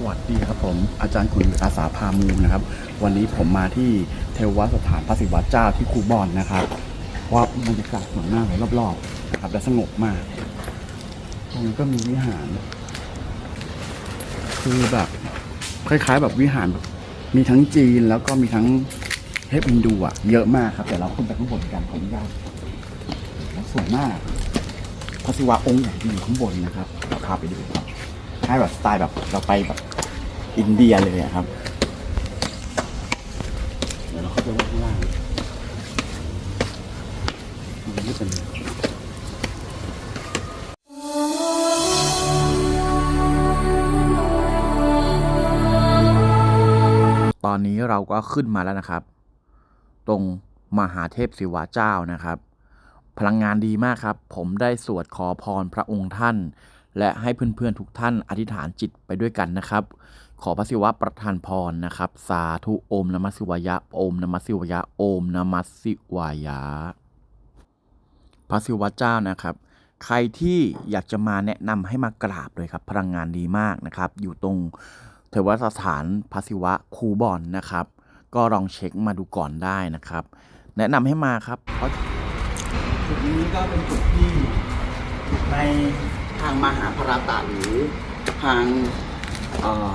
สวัสดีครับผมอาจารย์ขุนอาสาพามูนะครับ วันนี้ผมมาที่เทวสถานพระศิวะเจ้าที่คูบอนนะครับว่าบรรยากาศสวยมากเลยรอบๆนะครับและสงบมากตรงนี้ก็มีวิหาร คือแบบคล้าย ๆ แบบวิหารแบบมีทั้งจีนแล้วก็มีทั้งเทพฮินดูอะเยอะมากครับเดี๋ยวเราขึ้นไปข้างบนกันขออนุญาตแล้วสวยมากพระศิวะองค์ใหญ่ที่อยู่ข้างบนนะครับเราพาไปดูครับให้แบบสไตล์แบบเราไปแบบ อินเดียเลยอะครับ เดี๋ยวเราเข้าไปว่าข้างล่างมันก็เป็นตอนนี้เราก็ขึ้นมาแล้วนะครับ ตรงมหาเทพศิวะเจ้านะครับ พลังงานดีมากครับ ผมได้สวดขอพรพระองค์ท่าน และให้เพื่อนๆทุกท่านอธิษฐานจิตไปด้วยกันนะครับ ขอพระศิวะประทานพรนะครับ สาธุโอมนมัสสิวายะโอมนมัสสิวายะโอมนมัสสิวายะพระศิวะเจ้านะครับ ใครที่อยากจะมาแนะนำให้มากราบเลยครับ พลังงานดีมากนะครับ อยู่ตรงเทวสถานพระศิวะคูบอนนะครับ ก็ลองเช็คมาดูก่อนได้นะครับ แนะนำให้มาครับ เพราะจุดนี้ก็เป็นจุดที่ในทางมหาภาตะหรือทางเอ่อ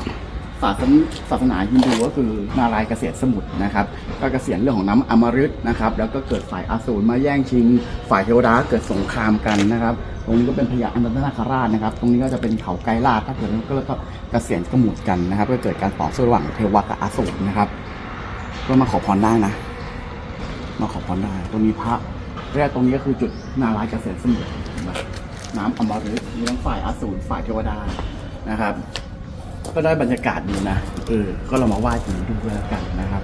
ศาสนศาสนาฮินดูก็คือ นารายณ์เกษตรสมุทรนะครับก็เกษียณเรื่องของน้ำอมฤตนะครับแล้วก็เกิดฝ่ายอสูรมาแย่งชิง ฝ่ายเทวดาเกิดสงครามกันนะครับตรงนี้ก็เป็นพญาอนันตนาคราชนะครับ ตรงนี้ก็จะเป็นเขาไกรลาดถ้าเกิดก็แล้วก็เกษียณสมุทรกันนะครับก็เกิดการต่อสู้ระหว่างเทวะกับอสูรนะครับก็มาขอพรได้นะ มาขอพรได้ตรงนี้พระแรกตรงนี้ก็คือจุดนารายณ์เกษตรสมุทรน้ำอมฤตมีทั้งฝ่ายอสูรฝ่ายเทวดานะครับ ก็ได้บรรยากาศดีนะ เออ ก็เรามาไหว้ผีดูแล้วกันนะครับ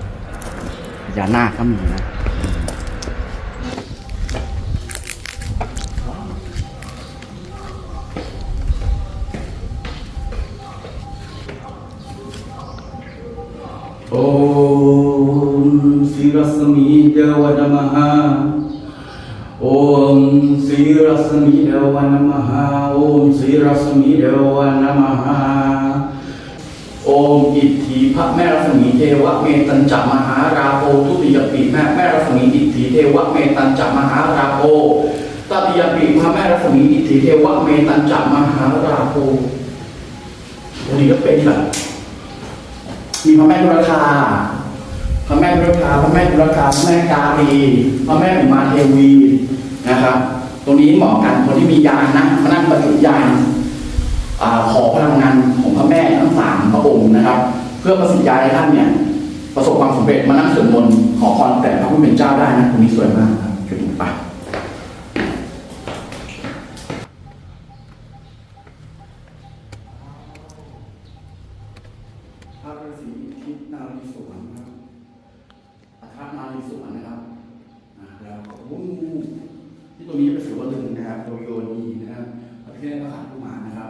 พญานาก็มีนะโอมศิรสมีเดวะนมหาโอมศิรสมีเดวะนมหาโอมศิรสมีเดวะนมห ระแม่รัศมีเทวะเมตัญจมหาราโภทุติยปีแม่แม่รัศมีอิทธิเทวะเมตัญจมหาราโภตติยปีพระแม่รัศมีอิทธิเทวะเมตัญจมหาราโภวันนี้ก็เป็นแบบมีพระแม่ดุรคาพระแม่ดุรคาพระแม่ดุรคาพระแม่กาลีพระแม่อุมาเทวีนะครับ ตรงนี้เหมาะกันคนที่มียานนะมานั่งประจุยานขอพลังงานของพระแม่ทั้งสามพระองค์นะครับ เพื่อประสิทธิ์ยาให้ท่านเนี่ย ประสบความสำเร็จมานั่งสวดมนต์ขอพรแต่พระผู้เป็นเจ้าได้นะตรงนี้สวยมากครับจุดไปพระฤาษีทิพนารีสวนนะครับอาคานารีสวนนะครับแล้วก็วุ้งที่ตรงนี้เป็นสือว่าลึงนะครับ โดยโยนีนะครับประเทศพระขันธุมานะครับ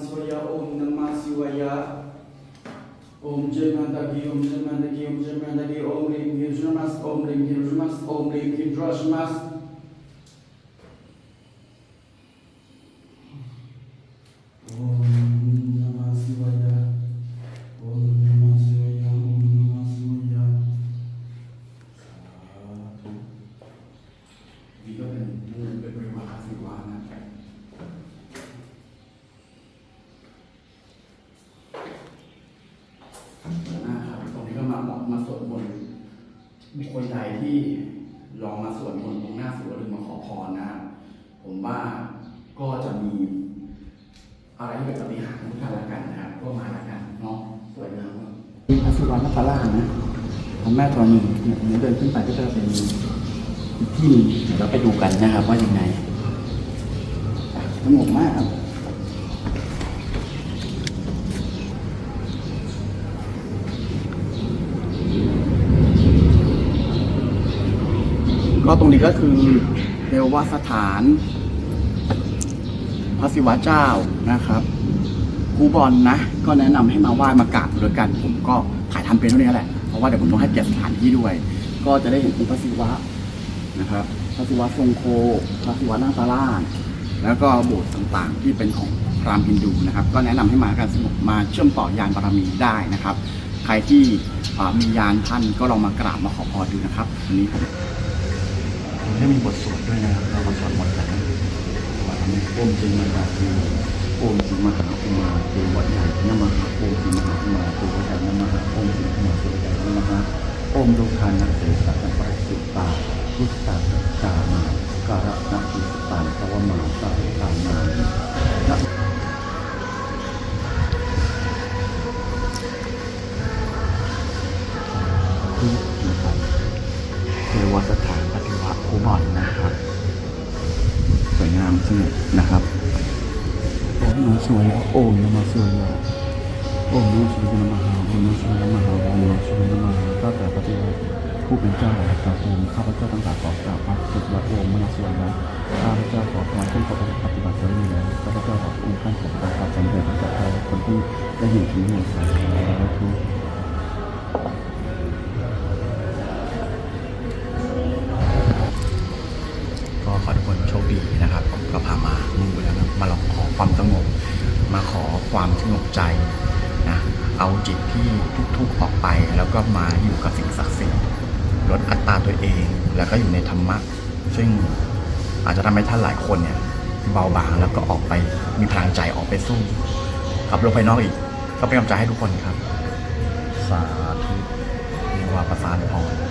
Swaya Om Namah Shivaya Om Jai Mata Ki Om Jai Ki Om Jai Mata Ki Om Rim Kim Shramas Om Rim Kim Shramas Om Rim Kim Shramas Kita berterima kasih Tuhan. บุคคลใดที่ลองมาสวดมนต์ตรงหน้าสวดหรือมาขอพรนะครับผมว่าก็จะมีอะไรที่เป็นปฏิหารทุกท่านละกันนะครับก็มาละกันเนาะสวยงามมีพระศิวะนคราชนะพระแม่ธรณีเนี่ยเดี๋ยวเดินขึ้นไปก็จะเป็นที่เดี๋ยวเราไปดูกันนะครับว่ายังไงสงบมากครับ ก็ตรงนี้ก็คือเทวสถานพระศิวะเจ้านะครับครูบอลนะ ก็แนะนำให้มาไหว้มากราบด้วยกัน ผมก็ถ่ายทำเป็นเท่านี้แหละ เพราะว่าเดี๋ยวผมต้องให้เกียรติสถานที่ด้วย ก็จะได้เห็นองค์พระศิวะนะครับ พระศิวะทรงโค พระศิวะนาคราแล้วก็โบสถ์ต่างๆ ที่เป็นของพราหมณ์ฮินดูนะครับ ก็แนะนำให้มาการสงบมาเชื่อมต่อยานบารมีได้นะครับ ใครที่มียานท่านก็ลองมากราบมาขอพรดูนะครับวันนี้ ผมผมได้มีบทสวดด้วยนะครับเรามาสวดมนต์กันว่าทำให้โอมจริงมาจากที่โอมจริงมหาอุมาเทวะใหญ่นมหาโอมจริงมหาอุมาเทวะใหญ่นมหาโอมจริงมหาเทวใหญ่นมหาโอมดุคานะเสสัตปะสุตาพุทธาจามาการะนะอิสตันภวมาสาธุทานานะที่นะครับเทวสถ วยงามสงบนะครับโอ้ยน้องสวยอะโอ้ยน้องสวยอะโอ้ยน้องสวยนมาหาโอ้ยน้องสวยนมาหาโอ้ยน้องสวยนมาหาก็แต่ปฏิวัติผู้เป็นเจ้าแห่งตระกูลข้าพเจ้าตั้งแต่ขอกราบพระสุดวัดโอมมนสวยแล้วข้าพเจ้าขอถวายขึ้นปฏิบัติไว้นี้แล้วข้าพเจ้าขอองค์ท่านขอประทานสำเร็จกับเราคนที่ได้เห็นถึงในสายและทุกก็ ความสงบ มาขอความสงบใจนะเอาจิตที่ทุกข์ๆออกไป แล้วก็มาอยู่กับสิ่งศักดิ์สิทธิ์ลดอัตราตัวเอง แล้วก็อยู่ในธรรมะ ซึ่งอาจจะทำให้ท่านหลายคนเนี่ยเบาบางแล้วก็ออกไปมีพลังใจออกไปสู้กับโลกภายนอกอีก ก็เป็นกำลังใจให้ทุกคนครับ สาธุเรีว่าประสานพร